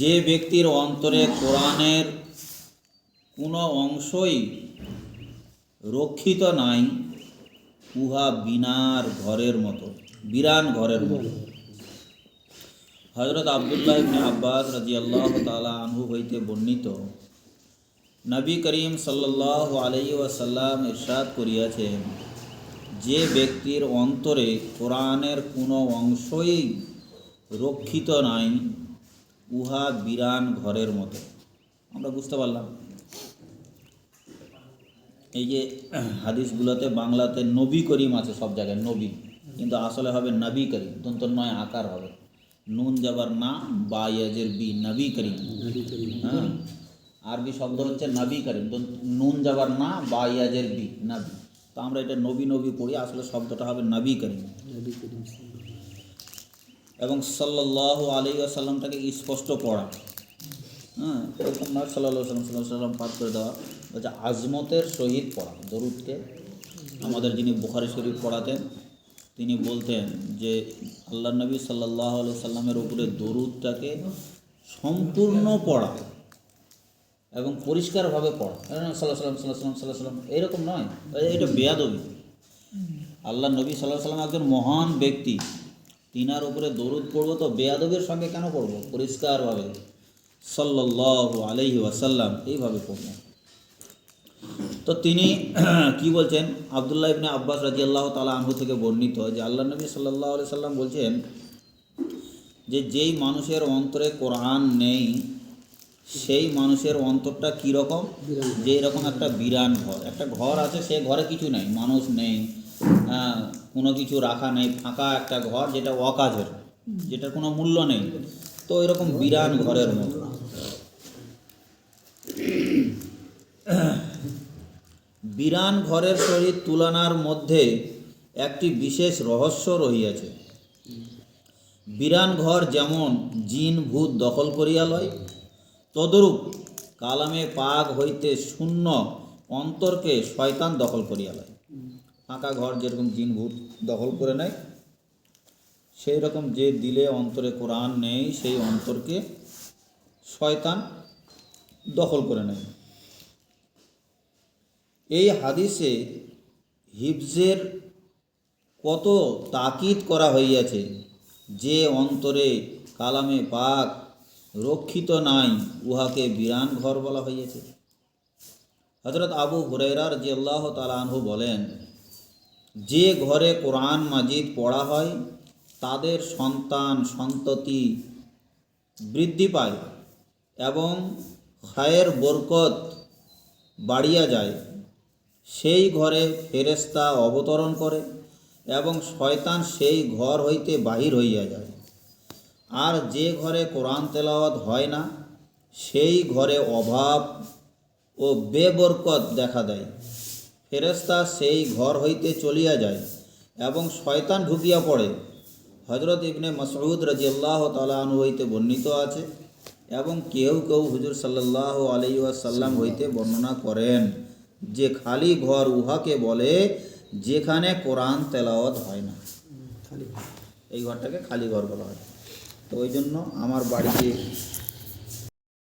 যে ব্যক্তির অন্তরে কোরআনের কোনো অংশই রক্ষিত নাই, উহা বিনার ঘরের মতো, বিরান ঘরের মতো। হজরত আবদুল্লাহ আব্বাস রাজিয়াল্লাহ তালা আনহু হইতে বর্ণিত, নবী করিম সাল্লাহ আলাই ওয়াসাল্লাম ইরশাদ করিয়াছেন, যে ব্যক্তির অন্তরে কোরআনের কোনো অংশই রক্ষিত নাই উহা বিরান ঘরের মতো। আমরা বুঝতে পারলাম। এই যে হাদিসগুলোতে বাংলাতে নবী করিম আছে সব জায়গায় নবী। কিন্তু আসলে হবে নবী করিম দন্ত নয় আকার হবে। নুন যাবার না বা ইয়াজের বি নবী করিম। হ্যাঁ? আরবি শব্দ হচ্ছে নবী করিম নুন যাবার না বা ইয়াজের বি নবী। তো আমরা এটা নবী নবী পড়ি আসলে শব্দটা হবে নবী করিম। এবং সাল্লাহ আলী আসাল্লামটাকে স্পষ্ট পড়া। হ্যাঁ এরকম নয় সাল্লাহ সাল্লাম পাঠ করে দেওয়া। বলছে, আজমতের সহিত পড়া, দরুদকে। আমাদের যিনি বুখারি শরীফ পড়াতেন, তিনি বলতেন যে আল্লাহ নবী সাল্লাহ আলি সাল্লামের উপরে দরুদটাকে সম্পূর্ণ পড়া এবং পরিষ্কারভাবে পড়া। সাল্লাহ সাল্লাম সাল্লাহ সাল্লাম সাল্লাহ সাল্লাম এরকম নয়। এটা বেয়াদবি। আল্লাহ নবী সাল্লাহ সাল্লাম একজন মহান ব্যক্তি। তিনার উপরে দরুদ পড়ব তো বেয়াদবের সঙ্গে কেন পড়ব? পরিষ্কারভাবে। সাল্লাহ আলহি ওয়াসাল্লাম এইভাবে পড়ব। তো তিনি কি বলছেন? আবদুল্লাহ ইবনে আব্বাস রাজি আল্লাহ তালা আনহু থেকে বর্ণিত যে আল্লাহ নবী সাল্লাহ আলি সাল্লাম বলছেন যে যেই মানুষের অন্তরে কোরআন নেই সেই মানুষের অন্তরটা কীরকম যে এরকম একটা বিরান ঘর একটা ঘর আছে সে ঘরে কিছু নেই মানুষ নেই। কোনো কিছু রাখা নেই, ফাঁকা একটা ঘর যেটা অকাজের যেটার কোনো মূল্য নেই। তো এরকম বিরান ঘরের মতো। বিরান ঘরের সহিত তুলনার মধ্যে একটি বিশেষ রহস্য রহিয়াছে। বিরান ঘর যেমন জিন, ভূত দখল করিয়া লয়, তদরূপ কালামে পাক হইতে শূন্য অন্তরকে শয়তান দখল করিয়া লয়। ফাঁকা ঘর যেরকম জিন ভূত দখল করে নেয়, সেই রকম যে দিলে অন্তরে কোরআন নেই, সেই অন্তরকে শয়তান দখল করে নেয়। এই হাদিসে হিফজের কত তাকিদ করা হইয়াছে যে অন্তরে কালামে পাক রক্ষিত নাই, উহাকে বিরান ঘর বলা হইয়াছে। হজরত আবু হুরাইরার যে আল্লাহ তালানহু বলেন যে ঘরে কোরআন মাজিদ পড়া হয়, তাদের সন্তান সন্ততি বৃদ্ধি পায় এবং হায়ের বরকত বাড়িয়া যায়। সেই ঘরে ফেরেস্তা অবতরণ করে এবং শয়তান সেই ঘর হইতে বাহির হইয়া যায়। আর যে ঘরে কোরআন তেলাওয়াত হয় না, সেই ঘরে অভাব ও বেবরকত দেখা দেয়। ফেরেস্তা সেই ঘর হইতে চলিয়া যায় এবং শয়তান ঢুকিয়া পড়ে। হজরত ইবনে মসউদ রাজিয়াল্লাহ তালাহু হইতে বর্ণিত আছে এবং কেউ কেউ হুজুর সাল্লাহ আলি আলাইসাল্লাম হইতে বর্ণনা করেন যে খালি ঘর উহাকে বলে যেখানে কোরআন তেলাওয়াত হয় না। খালি এই ঘরটাকে খালি ঘর বলা হয়। তো ওই জন্য আমার বাড়িতে